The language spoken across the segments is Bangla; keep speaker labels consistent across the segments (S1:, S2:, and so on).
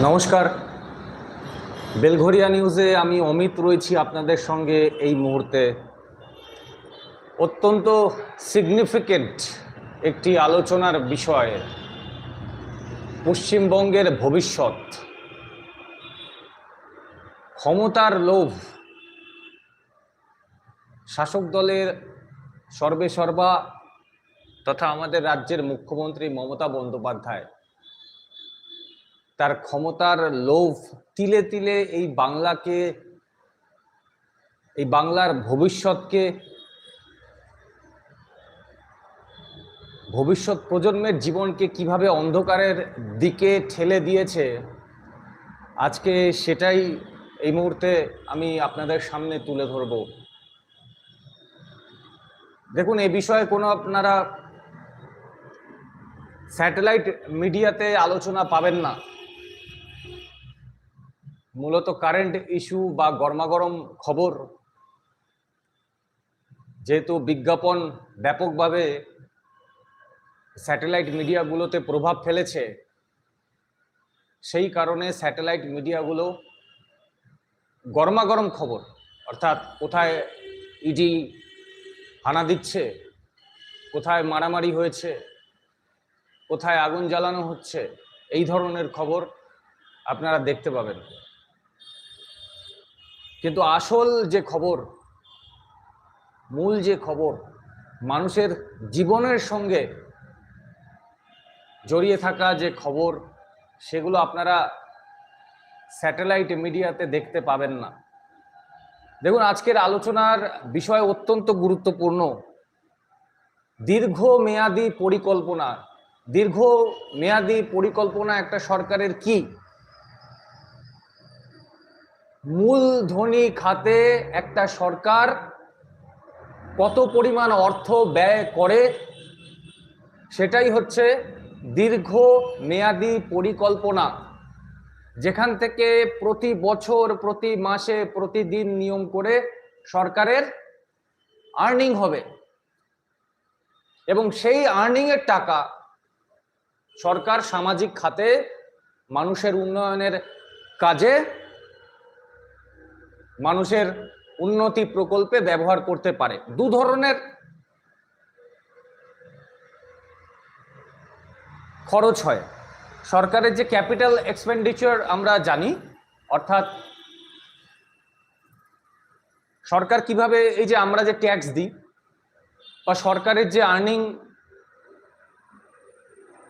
S1: নমস্কার। বেলঘরিয়া নিউজে আমি অমিত রয়েছি আপনাদের সঙ্গে এই মুহূর্তে। অত্যন্ত সিগনিফিকেন্ট একটি আলোচনার বিষয়, পশ্চিমবঙ্গের ভবিষ্যৎ। ক্ষমতার লোভ। শাসক দলের সর্বে সর্বা তথা আমাদের রাজ্যের মুখ্যমন্ত্রী মমতা বন্দ্যোপাধ্যায়। তার ক্ষমতার লোভ তিলে তিলে এই বাংলাকে, এই বাংলার ভবিষ্যৎকে, ভবিষ্যৎ প্রজন্মের জীবনকে কীভাবে অন্ধকারের দিকে ঠেলে দিয়েছে, আজকে সেটাই এই মুহূর্তে আমি আপনাদের সামনে তুলে ধরব। দেখুন, এ বিষয়ে কোনো আপনারা স্যাটেলাইট মিডিয়াতে আলোচনা পাবেন না। মূলত কারেন্ট ইস্যু বা গরমাগরম খবর যেহেতু বিজ্ঞাপন ব্যাপকভাবে স্যাটেলাইট মিডিয়াগুলোতে প্রভাব ফেলেছে, সেই কারণে স্যাটেলাইট মিডিয়াগুলো গরমাগরম খবর, অর্থাৎ কোথায় ইডি হানা দিচ্ছে, কোথায় মারামারি হয়েছে, কোথায় আগুন জ্বালানো হচ্ছে, এই ধরনের খবর আপনারা দেখতে পাবেন। কিন্তু আসল যে খবর, মূল যে খবর, মানুষের জীবনের সঙ্গে জড়িয়ে থাকা যে খবর, সেগুলো আপনারা স্যাটেলাইট মিডিয়াতে দেখতে পাবেন না। দেখুন, আজকের আলোচনার বিষয় অত্যন্ত গুরুত্বপূর্ণ। দীর্ঘ মেয়াদি পরিকল্পনা দীর্ঘ মেয়াদি পরিকল্পনা একটা সরকারের কি? মূলধনী খাতে একটা সরকার কত পরিমাণ অর্থ ব্যয় করে, সেটাই হচ্ছে দীর্ঘ মেয়াদি পরিকল্পনা, যেখান থেকে প্রতি বছর, প্রতি মাসে, প্রতিদিন নিয়ম করে সরকারের আর্নিং হবে। এবং সেই আর্নিং এর টাকা সরকার সামাজিক খাতে মানুষের উন্নয়নের কাজে মানুষের উন্নতি প্রকল্পে ব্যবহার করতে পারে। দু ধরনের খরচ হয়। সরকারের যে ক্যাপিটাল এক্সপেন্ডিচার আমরা জানি, অর্থাৎ সরকার কীভাবে এই যে আমরা যে ট্যাক্স দিই, বা সরকারের যে আর্নিং,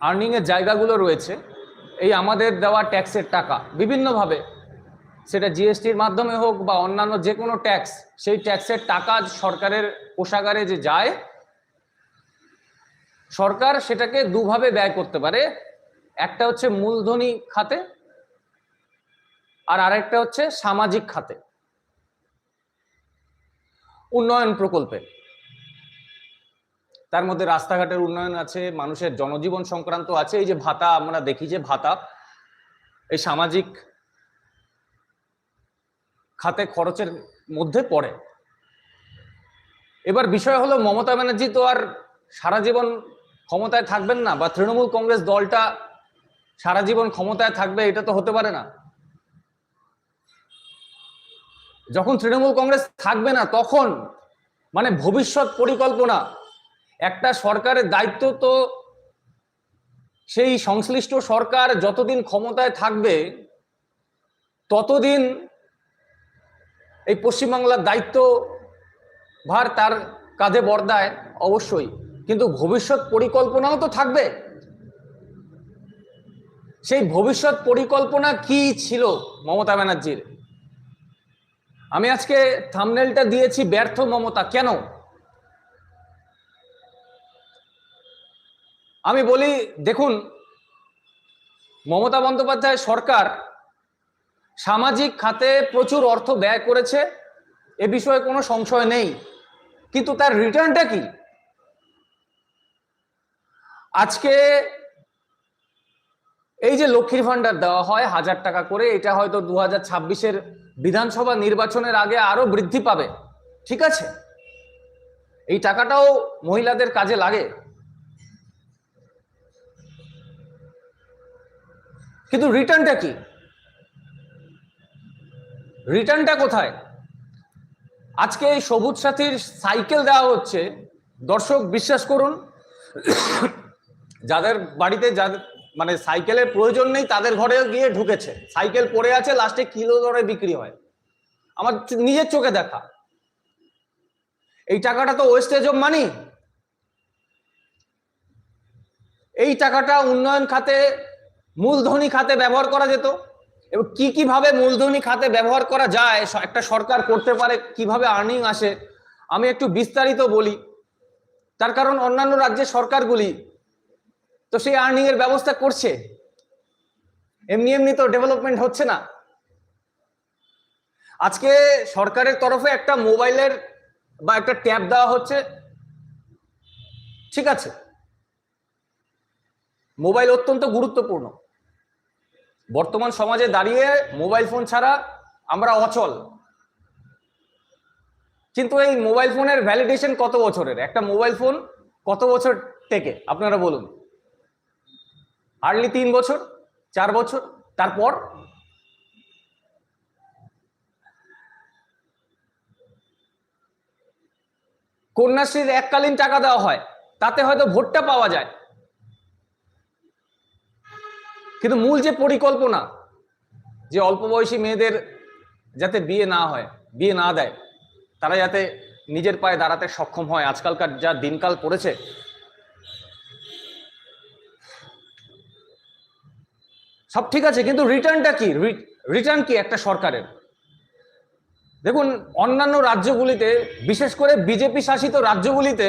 S1: আর্নিংয়ের জায়গাগুলো রয়েছে, এই আমাদের দেওয়া ট্যাক্সের টাকা, বিভিন্নভাবে সেটা জিএসটির মাধ্যমে হোক বা অন্যান্য যে কোনো ট্যাক্স সেই ট্যাক্সের টাকা সরকারের কোষাগারে যে যায়, সরকার সেটাকে দুভাবে ব্যয় করতে পারে। একটা হচ্ছে মূলধনী খাতে আর আরেকটা হচ্ছে সামাজিক খাতে। উন্নয়ন প্রকল্পে। তার মধ্যে রাস্তাঘাটের উন্নয়ন আছে, মানুষের জনজীবন সংক্রান্ত আছে। এই যে ভাতা, আমরা দেখি যে ভাতা, এই সামাজিক খাতে খরচের মধ্যে পড়ে। এবার বিষয় হলো, মমতা ব্যানার্জি তো আর সারা জীবন ক্ষমতায় থাকবেন না, বা তৃণমূল কংগ্রেস দলটা সারা জীবন ক্ষমতায় থাকবে, এটা তো হতে পারে না। যখন তৃণমূল কংগ্রেস থাকবে না, তখন মানে ভবিষ্যৎ পরিকল্পনা, একটা সরকারের দায়িত্ব তো সেই সংশ্লিষ্ট সরকার যতদিন ক্ষমতায় থাকবে, ততদিন এই পশ্চিমবাংলার দায়িত্ব ভার তার কাঁধে বর্দায় অবশ্যই। কিন্তু ভবিষ্যৎ পরিকল্পনাও তো থাকবে। সেই ভবিষ্যৎ পরিকল্পনা কি ছিল মমতা ব্যানার্জির? আমি আজকে থামনেলটা দিয়েছি ব্যর্থ মমতা। কেন? আমি বলি, দেখুন, মমতা বন্দ্যোপাধ্যায় সরকার সামাজিক খাতে প্রচুর অর্থ ব্যয় করেছে, এ বিষয়ে কোনো সংশয় নেই। কিন্তু তার রিটার্নটা কি? আজকে এই যে লক্ষ্মীর ভান্ডার দেওয়া হয় হাজার টাকা করে, এটা হয়তো দু হাজার ছাব্বিশের বিধানসভা নির্বাচনের আগে আরও বৃদ্ধি পাবে। ঠিক আছে? এই টাকাটাও মহিলাদের কাজে লাগে। কিন্তু রিটার্নটা কি? রিটার্নটা কোথায়? আজকে এই সবুজ সাথীর সাইকেল দেওয়া হচ্ছে। দর্শক, বিশ্বাস করুন, যাদের বাড়িতে যাদের মানে সাইকেলের প্রয়োজন নেই, তাদের ঘরে গিয়ে ঢুকেছে। সাইকেল পড়ে আছে লাস্টে কিলো দরে বিক্রি হয়। আমার নিজের চোখে দেখা। এই টাকাটা তো ওয়েস্টেজ অফ মানি এই টাকাটা উন্নয়ন খাতে, মূলধনী খাতে ব্যবহার করা যেত। এবং কি কীভাবে মূলধনী খাতে ব্যবহার করা যায় একটা সরকার করতে পারে, কীভাবে আর্নিং আসে, আমি একটু বিস্তারিত বলি। তার কারণ অন্যান্য রাজ্যের সরকারগুলি তো সেই আর্নিং এর ব্যবস্থা করছে। এমনি এমনি তো ডেভেলপমেন্ট হচ্ছে না। আজকে সরকারের তরফে একটা মোবাইলের বা একটা ট্যাব দেওয়া হচ্ছে। ঠিক আছে। মোবাইল অত্যন্ত গুরুত্বপূর্ণ। বর্তমান সমাজে দাঁড়িয়ে মোবাইল ফোন ছাড়া আমরা অচল। কিন্তু এই মোবাইল ফোনের ভ্যালিডেশন কত বছরের? একটা মোবাইল ফোন কত বছর থেকে? আপনারা বলুন। হার্ডলি তিন বছর, চার বছর, তারপর? কন্যাশ্রীর এককালীন টাকা দেওয়া হয়, তাতে হয়তো ভোটটা পাওয়া যায়। কিন্তু মূল যে পরিকল্পনা, যে অল্প বয়সী মেয়েদের যাতে বিয়ে না হয়, বিয়ে না দেয়, তারা যাতে নিজের পায়ে দাঁড়াতে সক্ষম হয়, আজকালকার যা দিনকাল পড়েছে, সব ঠিক আছে, কিন্তু রিটার্নটা কি? রিটার্ন কি একটা সরকারের? দেখুন, অন্যান্য রাজ্যগুলিতে, বিশেষ করে বিজেপি শাসিত রাজ্যগুলিতে,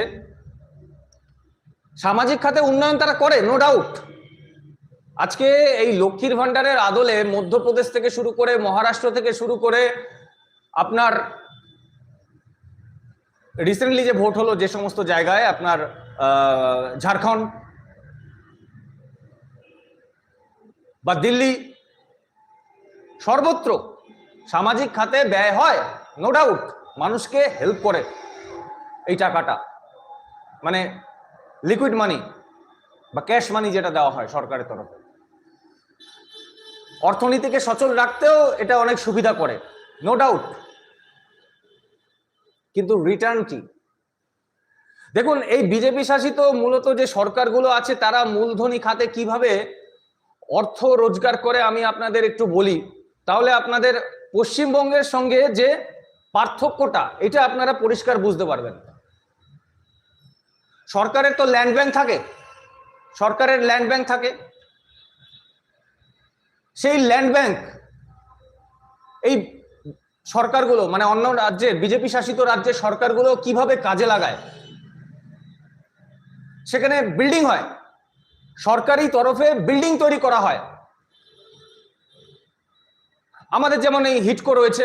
S1: সামাজিক খাতে উন্নয়ন তারা করে নো ডাউট আজকে এই লক্ষ্মীর ভান্ডারের আদলে মধ্যপ্রদেশ থেকে শুরু করে মহারাষ্ট্র থেকে শুরু করে আপনার রিসেন্টলি যে ভোট হলো যে সমস্ত জায়গায় আপনার ঝাড়খণ্ড বা দিল্লি, সর্বত্র সামাজিক খাতে ব্যয় হয় নো ডাউট মানুষকে হেল্প করে এই টাকাটা। মানে লিকুইড মানি বা ক্যাশ মানি যেটা দেওয়া হয় সরকারের তরফে। অর্থনীতিকে সচল রাখতেও এটা অনেক সুবিধা করে নো ডাউট কিন্তু রিটার্ন কি? দেখুন, এই বিজেপি শাসিত মূলত যে সরকারগুলো আছে, তারা মূলধনী খাতে কীভাবে অর্থ রোজগার করে আমি আপনাদের একটু বলি। তাহলে আপনাদের পশ্চিমবঙ্গের সঙ্গে যে পার্থক্যটা, এটা আপনারা পরিষ্কার বুঝতে পারবেন। সরকারের তো ল্যান্ড ব্যাংক থাকে। সরকারের ল্যান্ড ব্যাংক থাকে। সেই ল্যান্ড ব্যাংক এই সরকারগুলো মানে অন্য রাজ্যের বিজেপি শাসিত রাজ্যের সরকারগুলো কীভাবে কাজে লাগায়? সেখানে বিল্ডিং হয়। সরকারি তরফে বিল্ডিং তৈরি করা হয়। আমাদের যেমন এই হিটকো রয়েছে,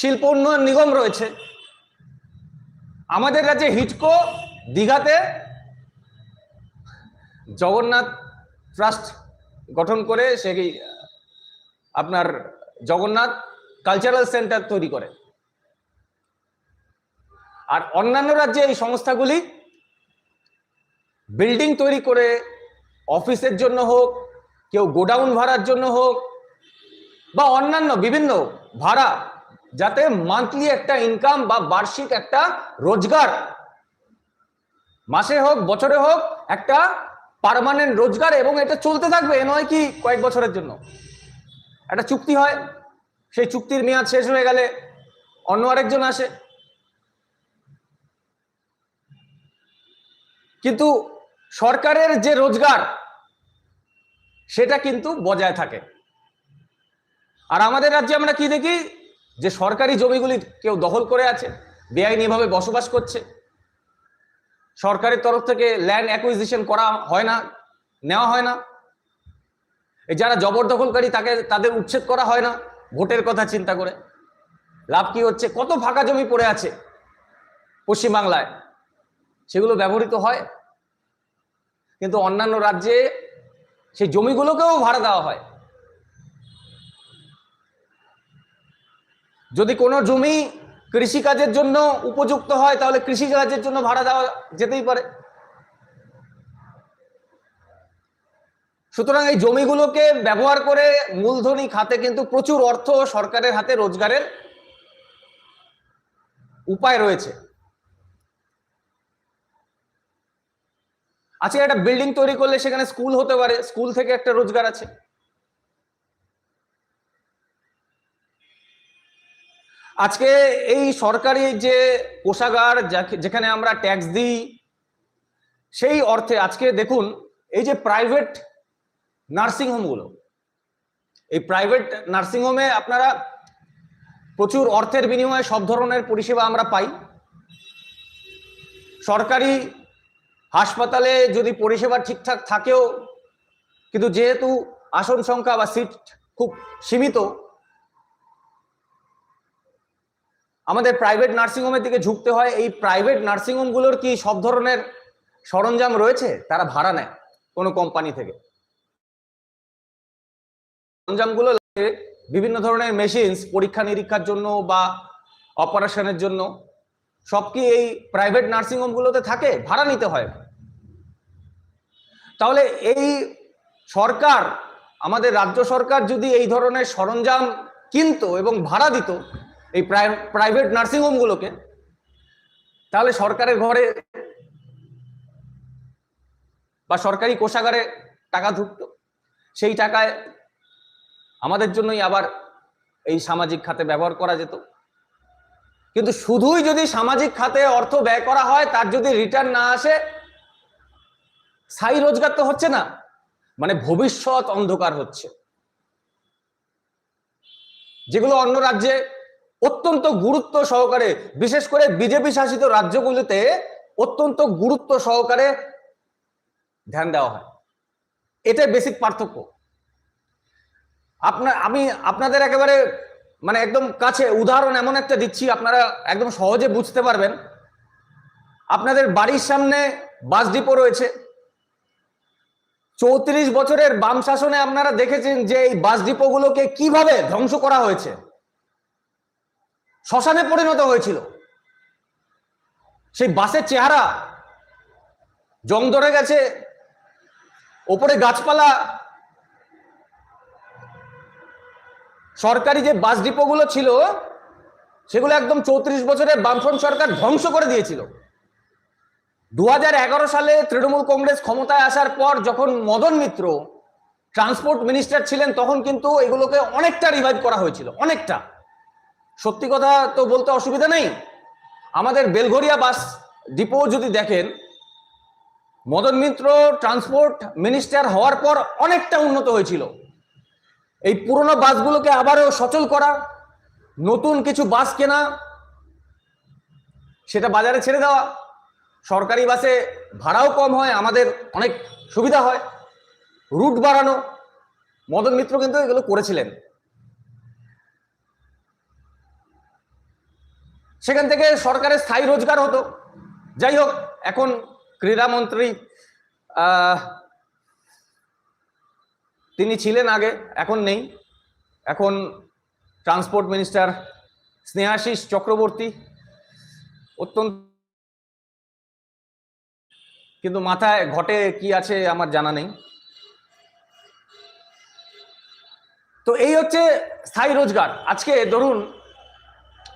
S1: শিল্প উন্নয়ন নিগম রয়েছে, আমাদের রাজ্যে হিটকো দীঘাতে জগন্নাথ ট্রাস্ট গঠন করে সে আপনার জগন্নাথ কালচারাল সেন্টার তৈরি করে। আর অন্যান্য রাজ্যে এই সংস্থাগুলি বিল্ডিং তৈরি করে অফিসের জন্য হোক, কেউ গোডাউন ভাড়ার জন্য হোক, বা অন্যান্য বিভিন্ন ভাড়া, যাতে মান্থলি একটা ইনকাম বা বার্ষিক একটা রোজগার, মাসে হোক, বছরে হোক, একটা পার্মানেন্ট রোজগার এবং এটা চলতে থাকবে নয় কি কয়েক বছরের জন্য। একটা চুক্তি হয়, সেই চুক্তির মেয়াদ শেষ হয়ে গেলে অন্য আরেকজন আসে। কিন্তু সরকারের যে রোজগার, সেটা কিন্তু বজায় থাকে। আর আমাদের রাজ্যে আমরা কি দেখি? যে সরকারি জমিগুলি কেউ দখল করে আছে, বেআইনিভাবে বসবাস করছে। সরকারের তরফ থেকে ল্যান্ড অ্যাকুইজিশন করা হয় না, নেওয়া হয় না। যারা জবরদখলকারী, তাকে, তাদের উচ্ছেদ করা হয় না, ভোটের কথা চিন্তা করে। লাভ কি হচ্ছে? কত ফাঁকা জমি পড়ে আছে পশ্চিমবাংলায়? সেগুলো ব্যবহৃত হয়। কিন্তু অন্যান্য রাজ্যে সেই জমিগুলোকেও ভাড়া দেওয়া হয়। যদি কোনো জমি কৃষিকাজের জন্য উপযুক্ত হয়, তাহলে কৃষিকাজের জন্য ভাড়া দেওয়া যেতেই পারে। সুতরাং এই জমিগুলোকে ব্যবহার করে মূলধনী খাতে কিন্তু প্রচুর অর্থ সরকারের হাতে রোজগারের উপায় রয়েছে। আজকে একটা বিল্ডিং তৈরি করলে সেখানে স্কুল হতে পারে, স্কুল থেকে একটা রোজগার আছে। আজকে এই সরকারি যে কোষাগার যেখানে আমরা ট্যাক্স দিই, সেই অর্থে আজকে দেখুন, এই যে প্রাইভেট নার্সিংহোমগুলো এই প্রাইভেট নার্সিংহোমে আপনারা প্রচুর অর্থের বিনিময়ে সব ধরনের পরিষেবা আমরা পাই। সরকারি হাসপাতালে যদি পরিষেবা ঠিকঠাক থাকেও, কিন্তু যেহেতু আসন সংখ্যা বা সিট খুব সীমিত আমাদের প্রাইভেট নার্সিংহোমের দিকে ঝুঁকতে হয়। এই প্রাইভেট নার্সিংহোমগুলোর কি সব ধরনের সরঞ্জাম রয়েছে? তারা ভাড়া নেয় কোনো কোম্পানি থেকে। সরঞ্জামগুলো বিভিন্ন ধরনের মেশিনস পরীক্ষা নিরীক্ষার জন্য বা অপারেশনের জন্য। সব কি এই প্রাইভেট নার্সিংহোমগুলোতে থাকে? ভাড়া নিতে হয়। তাহলে এই সরকার, আমাদের রাজ্য সরকার যদি এই ধরনের সরঞ্জাম কিনতো এবং ভাড়া দিত এই প্রাইভেট নার্সিংহোমগুলোকে তাহলে সরকারের ঘরে বা সরকারি কোষাগারে টাকা ঢুকতো, সেই টাকায় আমাদের জন্যই আবার এই সামাজিক খাতে ব্যবহার করা যেত। কিন্তু শুধুই যদি সামাজিক খাতে অর্থ ব্যয় করা হয়, তার যদি রিটার্ন না আসে, স্থায়ী রোজগার তো হচ্ছে না মানে ভবিষ্যৎ অন্ধকার হচ্ছে। যেগুলো অন্য রাজ্যে অত্যন্ত গুরুত্ব সহকারে, বিশেষ করে বিজেপি শাসিত রাজ্যগুলিতে অত্যন্ত গুরুত্ব সহকারে ধ্যান দেওয়া হয়। এটাই বেসিক পার্থক্য। আপনার, আমি আপনাদের একেবারে মানে একদম কাছে উদাহরণ এমন একটা দিচ্ছি, আপনারা একদম সহজে বুঝতে পারবেন। আপনাদের বাড়ির সামনে বাস ডিপো রয়েছে। চৌত্রিশ বছরের বাম শাসনে আপনারা দেখেছেন যে এই বাস ডিপোগুলোকে কীভাবে ধ্বংস করা হয়েছে। শ্মশানে পরিণত হয়েছিল। সেই বাসের চেহারা জং ধরে গেছে, ওপরে গাছপালা। সরকারি যে বাস ডিপোগুলো ছিল, সেগুলো একদম চৌত্রিশ বছরের বামফ্রন্ট সরকার ধ্বংস করে দিয়েছিল। দু হাজার এগারো সালে তৃণমূল কংগ্রেস ক্ষমতায় আসার পর যখন মদন মিত্র ট্রান্সপোর্ট মিনিস্টার ছিলেন, তখন কিন্তু এগুলোকে অনেকটা রিভাইভ করা হয়েছিল, অনেকটা। সত্যি কথা তো বলতে অসুবিধা নেই। আমাদের বেলঘরিয়া বাস ডিপো যদি দেখেন, মদন মিত্র ট্রান্সপোর্ট মিনিস্টার হওয়ার পর অনেকটা উন্নত হয়েছিল। এই পুরনো বাসগুলোকে আবারও সচল করা, নতুন কিছু বাস কেনা, সেটা বাজারে ছেড়ে দেওয়া, সরকারি বাসে ভাড়াও কম হয়, আমাদের অনেক সুবিধা হয়, রুট বাড়ানো, মদন মিত্র কিন্তু এগুলো করেছিলেন। সেখান থেকে সরকারের স্থায়ী রোজগার হতো। যাই হোক, এখন ক্রীড়ামন্ত্রী তিনি ছিলেন আগে, এখন নেই। এখন ট্রান্সপোর্ট মিনিস্টার স্নেহাশিস চক্রবর্তী, অত্যন্ত কিন্তু মাথায় ঘটে কি আছে আমার জানা নেই। তো এই হচ্ছে স্থায়ী রোজগার। আজকে ধরুন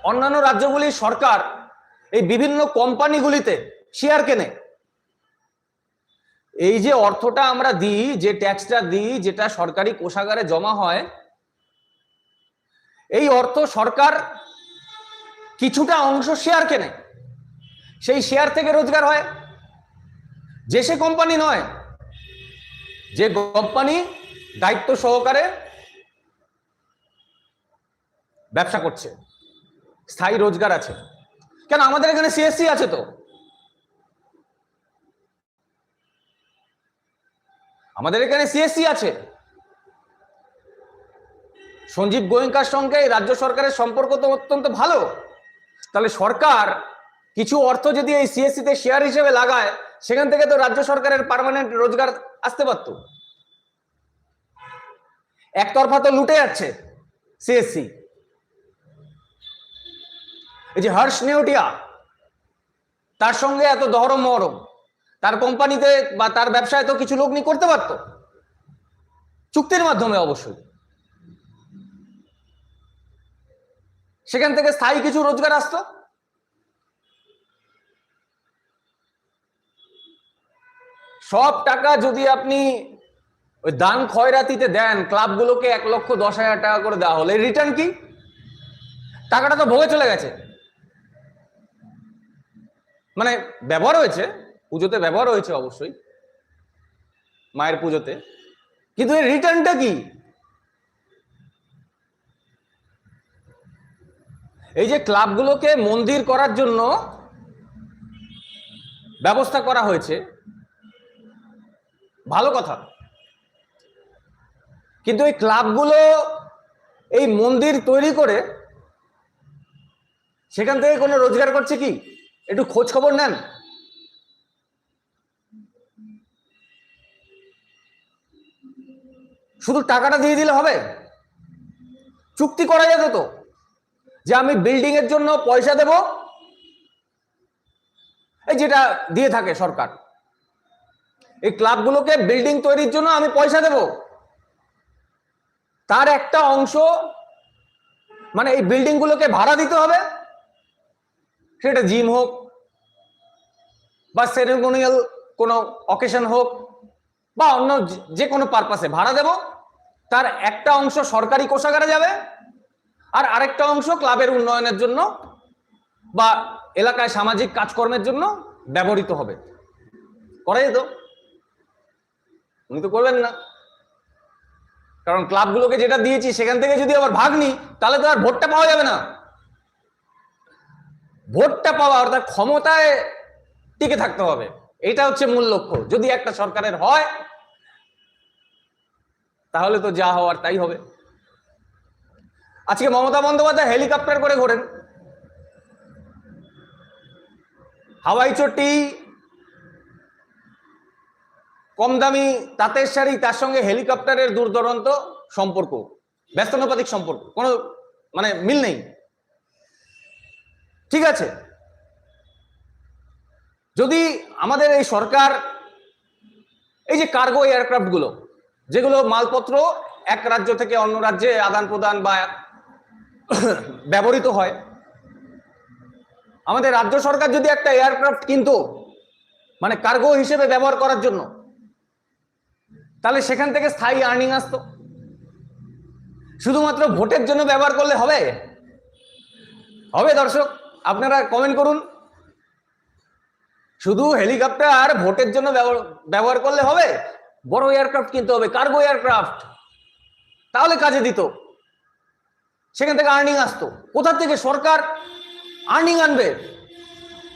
S1: অন্যান্য রাজ্যগুলির সরকার এই বিভিন্ন কোম্পানিগুলিতে শেয়ার কেনে। এই যে অর্থটা আমরা দিই, যে ট্যাক্সটা দিই, যেটা সরকারি কোষাগারে জমা হয়, এই অর্থ সরকার কিছুটা অংশ শেয়ার কেনে। সেই শেয়ার থেকে রোজগার হয়। যে সে কোম্পানি নয়, যে কোম্পানি দায়িত্ব সহকারে ব্যবসা করছে। স্থায়ী রোজগার আছে। কেন? আমাদের এখানে সিএসসি আছে তো। আমাদের এখানে সিএসসি আছে। সঞ্জীব গোয়েঙ্কার সঙ্গে রাজ্য সরকারের সম্পর্ক তো অত্যন্ত ভালো। তাহলে সরকার কিছু অর্থ যদি এই সিএসসি তে শেয়ার হিসেবে লাগায়, সেখান থেকে তো রাজ্য সরকারের পার্মানেন্ট রোজগার আসতে পারত। একতরফা তো লুটে যাচ্ছে সিএসসি এই যে হর্ষ নেউটিয়া তার সঙ্গে এত দহরম মহরম, তার কোম্পানিতে বা তার ব্যবসায় তো কিছু লোক নি করতে পারতো। চুক্তির মাধ্যমে অবশ্যই। সেখান থেকে স্থায়ী কিছু রোজগার আসতো। সব টাকা যদি আপনি ওই দান খয়রাতিতে দেন, ক্লাবগুলোকে এক লক্ষ দশ হাজার টাকা করে দেওয়া হলে। রিটার্ন কি? টাকাটা তো ভোগে চলে গেছে। মানে ব্যবহার হয়েছে, পুজোতে ব্যবহার হয়েছে অবশ্যই, মায়ের পুজোতে। কিন্তু এর রিটার্নটা কি? এই যে ক্লাবগুলোকে মন্দির করার জন্য ব্যবস্থা করা হয়েছে, ভালো কথা। কিন্তু এই ক্লাবগুলো এই মন্দির তৈরি করে সেখান থেকে কোনো রোজগার করছে কি? একটু খোঁজ খবর নেন। শুধু টাকাটা দিয়ে দিলে হবে? চুক্তি করা যেত তো, যে আমি বিল্ডিং এর জন্য পয়সা দেব, এই যেটা দিয়ে থাকে সরকার। এই ক্লাবগুলোকে বিল্ডিং তৈরির জন্য আমি পয়সা দেব। তার একটা অংশ মানে এই বিল্ডিং গুলোকে ভাড়া দিতে হবে। সেটা জিম হোক বা সেরেমোনিয়াল কোনো অকেশন হোক বা অন্য যে- কোনো পারপাসে ভাড়া দেব, তার একটা অংশ সরকারি কোষাগারে যাবে আর আরেকটা অংশ ক্লাবের উন্নয়নের জন্য বা এলাকায় সামাজিক কাজকর্মের জন্য ব্যবহৃত হবে। করা যেত উনি তো করবেন না। কারণ ক্লাবগুলোকে যেটা দিয়েছি সেখান থেকে যদি আবার ভাগ নিই, তাহলে তো আর ভোটটা পাওয়া যাবে না। ভোটটা পাওয়া অর্থাৎ ক্ষমতায় টিকে থাকতে হবে। এটা হচ্ছে মূল লক্ষ্য। যদি একটা সরকারের হয়, তাহলে তো যা হওয়ার তাই হবে। আজকে মমতা বন্দ্যোপাধ্যায় হেলিকপ্টার করে ঘোরেন। হাওয়াই চটি কম দামি তাঁতের শাড়ি, তার সঙ্গে হেলিকপ্টারের দূর দূরান্ত সম্পর্ক ব্যস্তানুপাতিক সম্পর্ক, কোনো মানে মিল নেই। ঠিক আছে? যদি আমাদের এই সরকার, এই যে কার্গো এয়ারক্রাফটগুলো, যেগুলো মালপত্র এক রাজ্য থেকে অন্য রাজ্যে আদান প্রদান বা ব্যবহৃত হয়, আমাদের রাজ্য সরকার যদি একটা এয়ারক্রাফট কিনতো মানে কার্গো হিসেবে ব্যবহার করার জন্য, তাহলে সেখান থেকে স্থায়ী আর্নিং আসতো। শুধুমাত্র ভোটের জন্য ব্যবহার করলে হবে? হবে দর্শক। আপনারা কমেন্ট করুন। শুধু হেলিকপ্টার ভোটের জন্য ব্যবহার- করলে হবে? বড় এয়ারক্রাফট কিনতে হবে কার্গো এয়ারক্রাফট তাহলে কাজে দিত। সেখান থেকে আর্নিং আসতো। কোথা থেকে সরকার আর্নিং আনবে?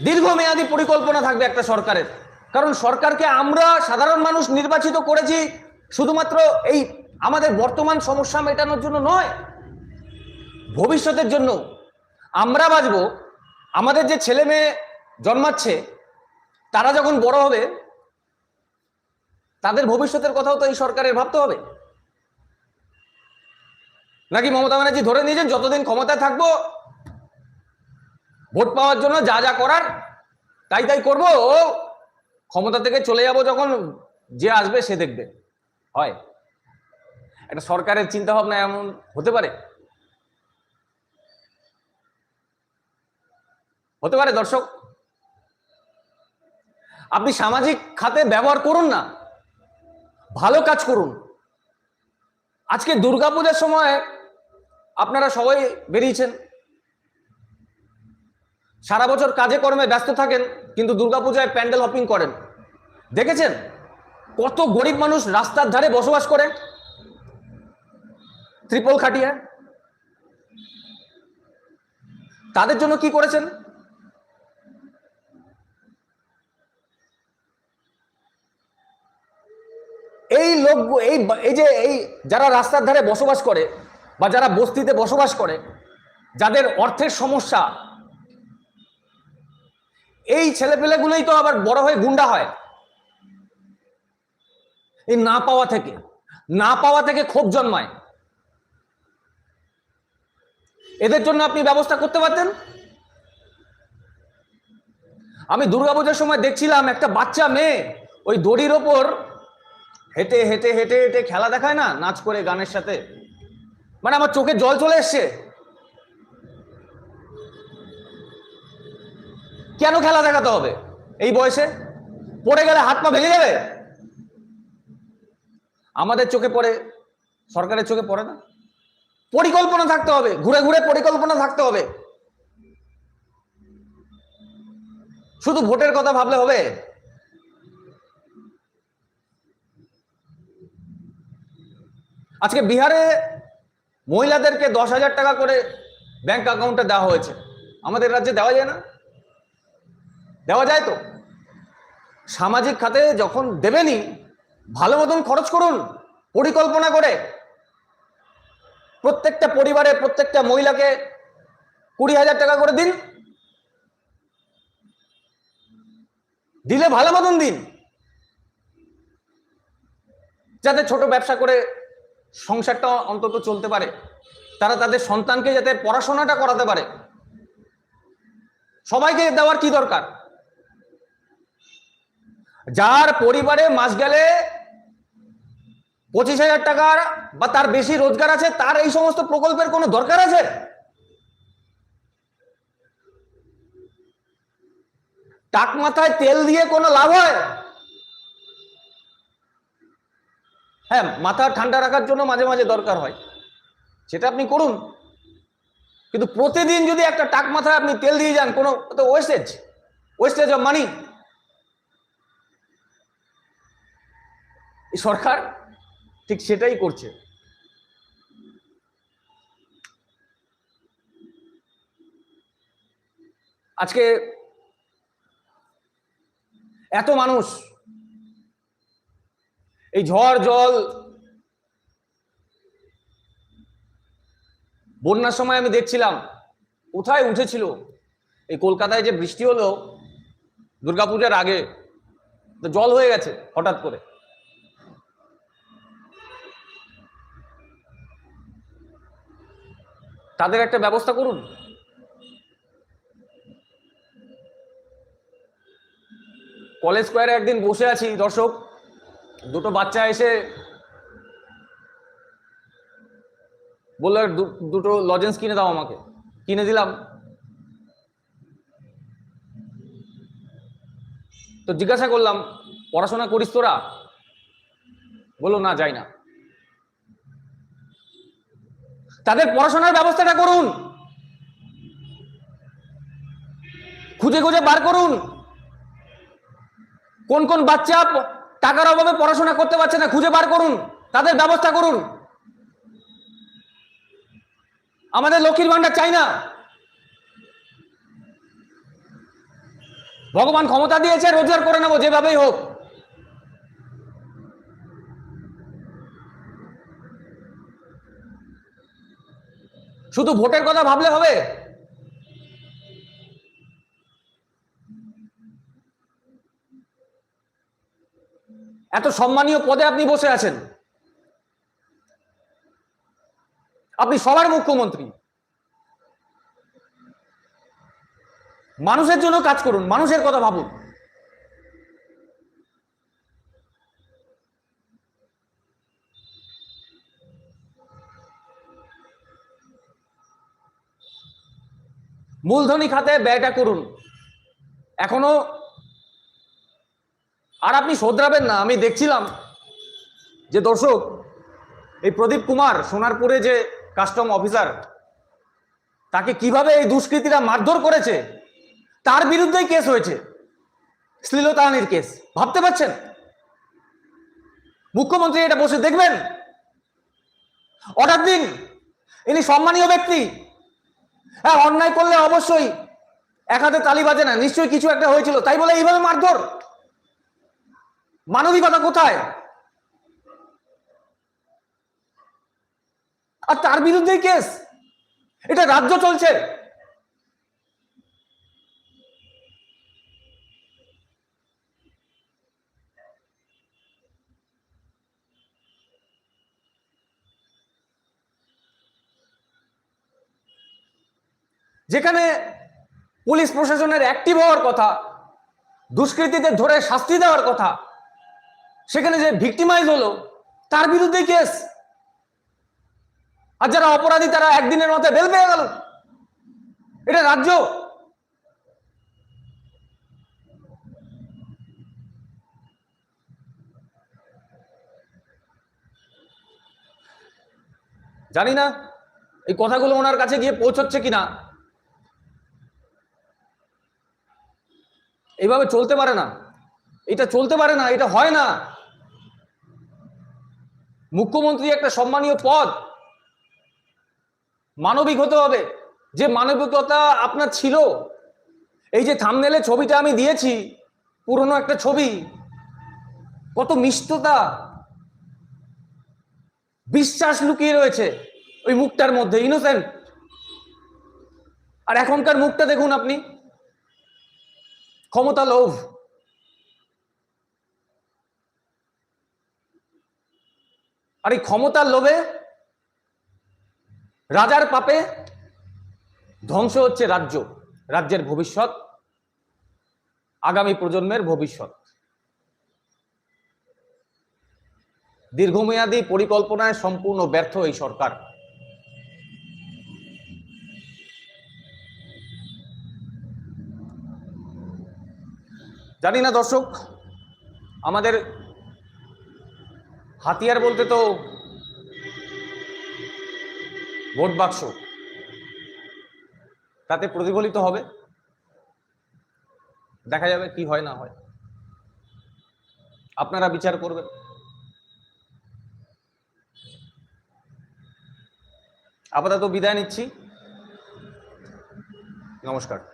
S1: দীর্ঘমেয়াদী পরিকল্পনা থাকবে একটা সরকারের। কারণ সরকারকে আমরা সাধারণ মানুষ নির্বাচিত করেছি শুধুমাত্র এই আমাদের বর্তমান সমস্যা মেটানোর জন্য নয়, ভবিষ্যতের জন্য। আমরা বাঁচব আমাদের যে ছেলে মেয়ে জন্মাচ্ছে, তারা যখন বড় হবে, তাদের ভবিষ্যতের কথাও তো এই সরকারের ভাবতে হবে। নাকি মমতা ব্যানার্জি ধরে নিয়েছেন, যতদিন ক্ষমতায় থাকব, ভোট পাওয়ার জন্য যা যা করার, তাই তাই করব, ও ক্ষমতা থেকে চলে যাব যখন যে আসবে সে দেখবে। হয়। একটা সরকারের চিন্তা ভাবনা এমন হতে পারে। হতে পারে, দর্শক। আপনি সামাজিক খাতে ব্যবহার করুন না, ভালো কাজ করুন। আজকে দুর্গাপূজার সময় আপনারা সবাই বেরিয়েছেন। সারা বছর কাজে কর্মে ব্যস্ত থাকেন, কিন্তু দুর্গাপূজায় প্যান্ডেল হপিং করেন। দেখেছেন? কত গরিব মানুষ রাস্তার ধারে বসবাস করে। ত্রিপল খাটিয়া তাদের জন্য কি করেছেন এই লোক এই যে এই যারা রাস্তার ধারে বসবাস করে বা যারা বস্তিতে বসবাস করে, যাদের অর্থের সমস্যা, এই ছেলেপেলেগুলোই তো আবার বড় হয়ে গুন্ডা হয়। এই না পাওয়া থেকে, না পাওয়া থেকে ক্ষোভ জন্মায়। এদের জন্য আপনি ব্যবস্থা করতে পারতেন? আমি দুর্গাপূজার সময় দেখছিলাম একটা বাচ্চা মেয়ে ওই দড়ির ওপর হেঁটে হেঁটে হেঁটে হেঁটে খেলা দেখায় না? নাচ করে গানের সাথে। মানে আমার চোখে জল চলে এসছে। কেন খেলা দেখাতে হবে? এই বয়সে? পড়ে গেলে হাত পা ভেঙে যাবে? আমাদের চোখে পড়ে, সরকারের চোখে পড়ে না? পরিকল্পনা থাকতে হবে। ঘুরে ঘুরে পরিকল্পনা থাকতে হবে। শুধু ভোটের কথা ভাবলে হবে? আজকে বিহারে মহিলাদেরকে দশ হাজার টাকা করে ব্যাংক অ্যাকাউন্টে দেওয়া হয়েছে। আমাদের রাজ্যে দেওয়া যায় না? দেওয়া যায় তো? সামাজিক খাতে যখন দেবেনি ভালো মতন খরচ করুন, পরিকল্পনা করে। প্রত্যেকটা পরিবারে প্রত্যেকটা মহিলাকে কুড়ি হাজার টাকা করে দিন। দিলে ভালো মতন দিন। যাতে ছোট ব্যবসা করে সংসারটা অন্তত চলতে পারে। তারা তাদের সন্তানকে যাতে পড়াশোনাটা করাতে পারে। সবাইকে দেওয়ার কি দরকার? যার পরিবারে মাস গেলে পঁচিশ হাজার টাকার বা তার বেশি রোজগার আছে, তার এই সমস্ত প্রকল্পের কোনো দরকার আছে? টাক মাথায় তেল দিয়ে কোনো লাভ হয়? হ্যাঁ মাথা ঠান্ডা রাখার জন্য মাঝে মাঝে দরকার হয়। সেটা আপনি করুন। কিন্তু প্রতিদিন যদি একটা টাক মাথায় আপনি তেল দিয়ে যান, কোনো তো ওয়েস্টেজ ওয়েস্টেজ অফ মানি সরকার ঠিক সেটাই করছে। আজকে এত মানুষ এই ঝড় জল। বন্যার সময় আমি দেখছিলাম, কোথায় উঠেছিল? এই কলকাতায় যে বৃষ্টি হলো, দুর্গাপূজার আগে, তো জল হয়ে গেছে হঠাৎ করে। তাদের একটা ব্যবস্থা করুন। কলেজ স্কোয়ারে একদিন বসে আছি দর্শক। দুটো বাচ্চা এসে বলল, "দু- দুটো লজেন্স কিনে দাও আমাকে। কিনে দিলাম। তো জিজ্ঞাসা করলাম, পড়াশোনা করিস তোরা? বলল, না, যাই না। তাদের পড়াশোনার ব্যবস্থাটা করুন। খুঁজে খুঁজে বার করুন। কোন কোন বাচ্চা টাকার অভাবে পড়াশোনা করতে পারছে না, খুঁজে বার করুন, তাদের ব্যবস্থা করুন। আমাদের লক্ষ্মীর ভান্ডার চাই না। ভগবান ক্ষমতা দিয়েছে, রোজগার করে নেব, যেভাবেই হোক। শুধু ভোটের কথা ভাবলে হবে? এত সম্মানীয় পদে আপনি বসে আছেন। আপনি সবার মুখ্যমন্ত্রী। মানুষের জন্য কাজ করুন, মানুষের কথা ভাবুন। মূলধনী খাতে ব্যয়টা করুন। এখনও আর আপনি শোধরাবেন না, আমি দেখছিলাম যে দর্শক, এই প্রদীপ কুমার, সোনারপুরে যে কাস্টম অফিসার, তাকে কীভাবে এই দুষ্কৃতীরা মারধর করেছে, তার বিরুদ্ধেই কেস হয়েছে, শ্লীলতাহানির কেস, ভাবতে পারছেন? মুখ্যমন্ত্রী এটা বসে দেখবেন? অর্ডার দিন, ইনি সম্মানীয় ব্যক্তি। হ্যাঁ অন্যায় করলে অবশ্যই এক হাতে তালি বাজে না, নিশ্চয়ই কিছু একটা হয়েছিল, তাই বলে এইভাবে মারধর? মানবিকতা কোথায়? আর তার বিরুদ্ধেই কেস। এটা রাজ্য চলছে। যেখানে পুলিশ প্রশাসনের অ্যাক্টিভ হওয়ার কথা, দুষ্কৃতীদের ধরে শাস্তি দেওয়ার কথা সেখানে যে ভিক্টিমাইজ হলো, তার বিরুদ্ধে কেস আর যারা অপরাধী, তারা একদিনের মাথায় বেল পেয়ে গেল। এটা রাজ্য। জানি না, এই কথাগুলো ওনার কাছে গিয়ে পৌঁছচ্ছে কিনা। এইভাবে চলতে পারে না। এটা চলতে পারে না, এটা হয় না। মুখ্যমন্ত্রী একটা সম্মানীয় পদ। মানবিক হতে হবে। যে মানবিকতা আপনার ছিল, এই যে থামনেলে ছবিটা আমি দিয়েছি, পুরনো একটা ছবি, কত মিষ্টতা, বিশ্বাস লুকিয়ে রয়েছে ওই মুখটার মধ্যে ইনোসেন্ট আর এখনকার মুখটা দেখুন আপনি। ক্ষমতা লোভ। আর এই ক্ষমতার লোভে? রাজার পাপে? ধ্বংস হচ্ছে রাজ্য, রাজ্যের ভবিষ্যৎ, আগামী প্রজন্মের ভবিষ্যৎ। দীর্ঘমেয়াদী পরিকল্পনায় সম্পূর্ণ ব্যর্থ এই সরকার। জানি না দর্শক, আমাদের হাতিয়ার বলতে তো ভোট বাক্স। তাতে প্রতিফলিত হবে। দেখা যাবে কি হয়, না হয়। আপনারা বিচার করবেন। আপাতত বিদায় নিচ্ছি। নমস্কার।